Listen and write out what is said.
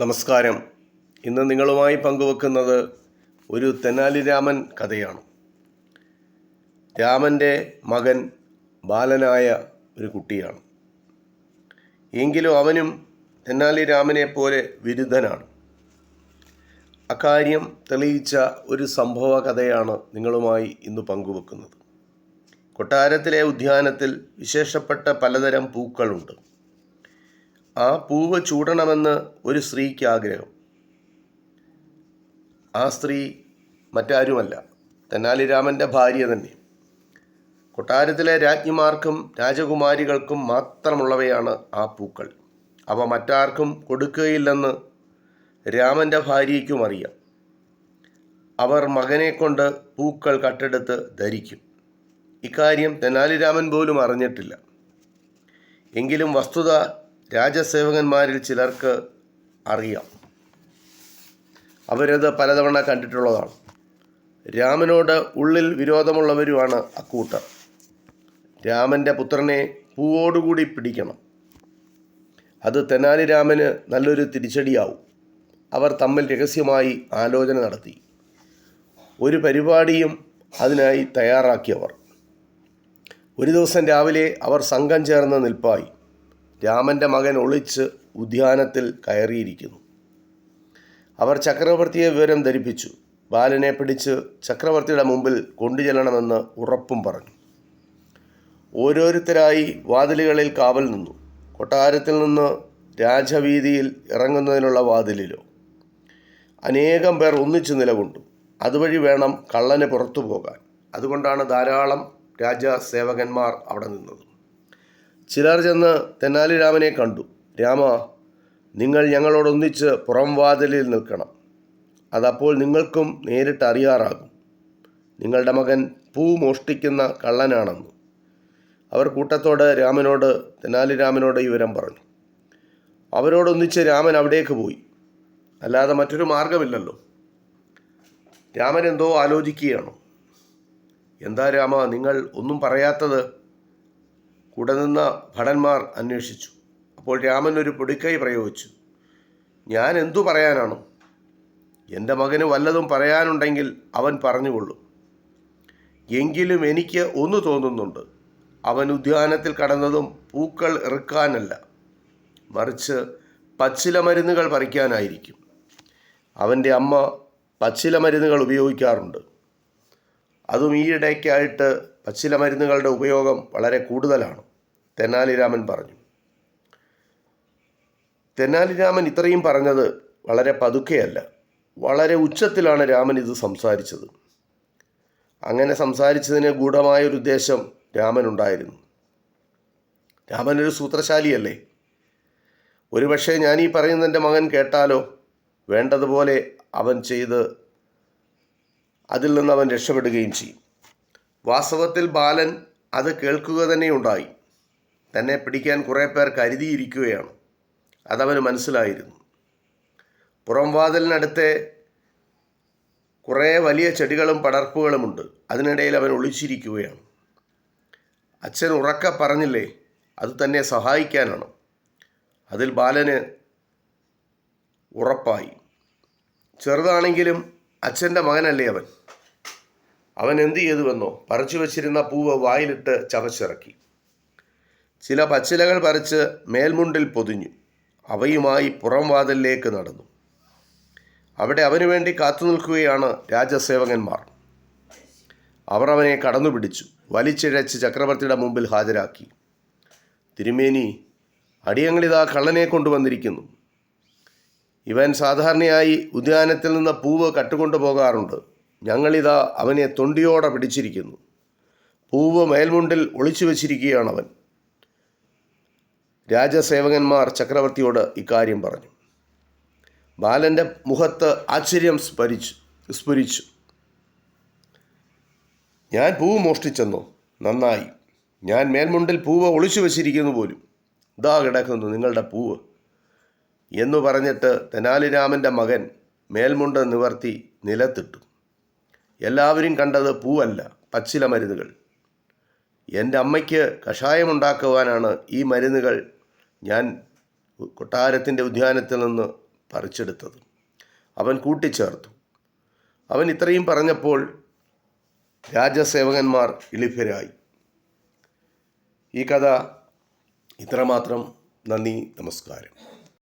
നമസ്കാരം. ഇന്ന് നിങ്ങളുമായി പങ്കുവെക്കുന്നത് ഒരു തെനാലി രാമൻ കഥയാണ്. രാമന്റെ മകൻ ബാലനായ ഒരു കുട്ടിയാണ്. എങ്കിലും അവനും തെന്നാലി രാമനെ പോലെ വിരുദ്ധനാണ്. അക്കാര്യം തെളിയിച്ച ഒരു സംഭവ കഥയാണ് നിങ്ങളുമായി ഇന്ന് പങ്കുവെക്കുന്നത്. കൊട്ടാരത്തിലെ ഉദ്യാനത്തിൽ വിശേഷപ്പെട്ട പലതരം പൂക്കളുണ്ട്. ആ പൂവ് ചൂടണമെന്ന് ഒരു സ്ത്രീക്ക് ആഗ്രഹം. ആ സ്ത്രീ മറ്റാരുമല്ല. തെന്നാലിരാമന്റെ ഭാര്യ തന്നെ. കൊട്ടാരത്തിലെ രാജ്ഞിമാർക്കും രാജകുമാരികൾക്കും മാത്രമുള്ളവയാണ് ആ പൂക്കൾ. അവ മറ്റാർക്കും കൊടുക്കുകയില്ലെന്ന് രാമന്റെ ഭാര്യയ്ക്കും അറിയാം. അവർ മകനെ കൊണ്ട് പൂക്കൾ കട്ടെടുത്ത് ധരിക്കും. ഇക്കാര്യം തെനാലിരാമൻ പോലും അറിഞ്ഞിട്ടില്ല. എങ്കിലും വസ്തുത രാജസേവകന്മാരിൽ ചിലർക്ക് അറിയാം. അവരത് പലതവണ കണ്ടിട്ടുള്ളതാണ്. രാമനോട് ഉള്ളിൽ വിരോധമുള്ളവരുമാണ് അക്കൂട്ടർ. രാമന്റെ പുത്രനെ പൂവോടുകൂടി പിടിക്കണം. അത് തെനാലി രാമന് നല്ലൊരു തിരിച്ചടിയാവും. അവർ തമ്മിൽ രഹസ്യമായി ആലോചന നടത്തി. ഒരു പരിപാടിയും അതിനായി തയ്യാറാക്കിയവർ. ഒരു ദിവസം രാവിലെ അവർ സംഘം ചേർന്ന് നിൽപ്പായി. രാമന്റെ മകൻ ഒളിച്ച് ഉദ്യാനത്തിൽ കയറിയിരിക്കുന്നു. അവർ ചക്രവർത്തിയെ വിവരം ധരിപ്പിച്ചു. ബാലനെ പിടിച്ച് ചക്രവർത്തിയുടെ മുമ്പിൽ കൊണ്ടുചെല്ലണമെന്ന് ഉറപ്പും പറഞ്ഞു. ഓരോരുത്തരായി വാതിലുകളിൽ കാവൽ നിന്നു. കൊട്ടാരത്തിൽ നിന്ന് രാജവീതിയിൽ ഇറങ്ങുന്നതിനുള്ള വാതിലിലോ. അനേകം പേർ ഒന്നിച്ചു നിലകൊണ്ടു. അതുവഴി വേണം കള്ളന് പുറത്തു പോകാൻ. അതുകൊണ്ടാണ് ധാരാളം രാജസേവകന്മാർ അവിടെ നിന്നത്. ചിലർ ചെന്ന് തെന്നാലി രാമനെ കണ്ടു. രാമ നിങ്ങൾ ഞങ്ങളോടൊന്നിച്ച് പുറം വാതിലിൽ നിൽക്കണം. അതപ്പോൾ നിങ്ങൾക്കും നേരിട്ട് അറിയാറാകും. നിങ്ങളുടെ മകൻ പൂ മോഷ്ടിക്കുന്ന കള്ളനാണെന്ന്. അവർ കൂട്ടത്തോട് രാമനോട് തെന്നാലി രാമനോട് വിവരം പറഞ്ഞു. അവരോടൊന്നിച്ച് രാമൻ അവിടേക്ക് പോയി. അല്ലാതെ മറ്റൊരു മാർഗമില്ലല്ലോ രാമൻ എന്തോ ആലോചിക്കുകയാണോ. എന്താ രാമ നിങ്ങൾ ഒന്നും പറയാത്തത് കൂടെ നിന്ന ഭടന്മാർ അന്വേഷിച്ചു. അപ്പോൾ രാമൻ ഒരു പൊടിക്കൈ പ്രയോഗിച്ചു. ഞാൻ എന്തു പറയാനാണ്? എന്റെ മകന് വല്ലതും പറയാനുണ്ടെങ്കിൽ അവൻ പറഞ്ഞുകൊള്ളും. എങ്കിലും എനിക്ക് ഒന്ന് തോന്നുന്നുണ്ട്. അവൻ ഉദ്യാനത്തിൽ കടന്നതും പൂക്കൾ ഇറുക്കാനല്ല മറിച്ച് പച്ചില മരുന്നുകൾ പറിക്കാനായിരിക്കും. അവന്റെ അമ്മ പച്ചില മരുന്നുകൾ ഉപയോഗിക്കാറുണ്ട്. അതും ഈയിടയ്ക്കായിട്ട് പച്ചില മരുന്നുകളുടെ ഉപയോഗം വളരെ കൂടുതലാണ് തെന്നാലിരാമൻ പറഞ്ഞു. തെന്നാലിരാമൻ ഇത്രയും പറഞ്ഞത് വളരെ പതുക്കെയല്ല വളരെ ഉച്ചത്തിലാണ് രാമൻ ഇത് സംസാരിച്ചത്. അങ്ങനെ സംസാരിച്ചതിന് ഗൂഢമായൊരു ഉദ്ദേശം രാമനുണ്ടായിരുന്നു. രാമൻ ഒരു സൂത്രശാലിയല്ലേ? ഒരുപക്ഷെ ഞാൻ ഈ പറയുന്നതിന്റെ മകൻ കേട്ടാലോ വേണ്ടതുപോലെ അവൻ ചെയ്ത് അതിൽ നിന്ന് അവൻ രക്ഷപ്പെടുകയും ചെയ്യും. വാസ്തവത്തിൽ ബാലൻ അത് കേൾക്കുക തന്നെ ഉണ്ടായി. തന്നെ പിടിക്കാൻ കുറേ പേർ കരുതിയിരിക്കുകയാണ്. അതവന് മനസ്സിലായിരുന്നു. പുറംവാതിലിനടുത്തെ കുറേ വലിയ ചെടികളും പടർപ്പുകളുമുണ്ട് അതിനിടയിൽ അവൻ ഒളിച്ചിരിക്കുകയാണ്. അച്ഛൻ ഉറക്ക പറഞ്ഞില്ലേ അത് തന്നെ സഹായിക്കാനാണ്. അതിൽ ബാലന് ഉറപ്പായി. ചെറുതാണെങ്കിലും അച്ഛന്റെ മകനല്ലേ അവൻ? അവൻ എന്ത് ചെയ്തുവെന്നോ പറിച്ചു വച്ചിരുന്ന പൂവ് വായിലിട്ട് ചവച്ചിറക്കി. ചില പച്ചിലകൾ പറിച്ച് മേൽമുണ്ടിൽ പൊതിഞ്ഞു. അവയുമായി പുറം വാതിലിലേക്ക് നടന്നു. അവിടെ അവനു വേണ്ടി കാത്തു നിൽക്കുകയാണ് രാജസേവകന്മാർ. അവർ അവനെ കടന്നു പിടിച്ചു വലിച്ചിഴച്ച് ചക്രവർത്തിയുടെ മുമ്പിൽ ഹാജരാക്കി. തിരുമേനി അടിയങ്ങളിതാ കള്ളനെ കൊണ്ടുവന്നിരിക്കുന്നു. ഇവൻ സാധാരണയായി ഉദ്യാനത്തിൽ നിന്ന് പൂവ് കട്ടുകൊണ്ടു പോകാറുണ്ട് ഞങ്ങളിതാ അവനെ തൊണ്ടിയോടെ പിടിച്ചിരിക്കുന്നു. പൂവ് മേൽമുണ്ടിൽ ഒളിച്ചു വച്ചിരിക്കുകയാണവൻ. രാജസേവകന്മാർ ചക്രവർത്തിയോട് ഇക്കാര്യം പറഞ്ഞു. ബാലന്റെ മുഖത്ത് ആശ്ചര്യം സ്മരിച്ചു സ്ഫുരിച്ചു. ഞാൻ പൂവ് മോഷ്ടിച്ചെന്നോ? നന്നായി. ഞാൻ മേൽമുണ്ടിൽ പൂവ് ഒളിച്ചു വച്ചിരിക്കുന്നു പോലും. ഇതാ കിടക്കുന്നു നിങ്ങളുടെ പൂവ്. എന്നു പറഞ്ഞിട്ട് തെനാലിരാമന്റെ മകൻ മേൽമുണ്ട് നിവർത്തി നിലത്തിട്ടു. എല്ലാവരും കണ്ടത് പൂവല്ല പച്ചില മരുന്നുകൾ. എന്റെ അമ്മയ്ക്ക് കഷായമുണ്ടാക്കുവാനാണ് ഈ മരുന്നുകൾ ഞാൻ കൊട്ടാരത്തിന്റെ ഉദ്യാനത്തിൽ നിന്ന് പറിച്ചെടുത്തത്. അവൻ കൂട്ടിച്ചേർത്തു. അവൻ ഇത്രയും പറഞ്ഞപ്പോൾ രാജസേവകന്മാർ ഇളിഭ്യരായി ഈ കഥ ഇത്രമാത്രം. നന്ദി നമസ്കാരം.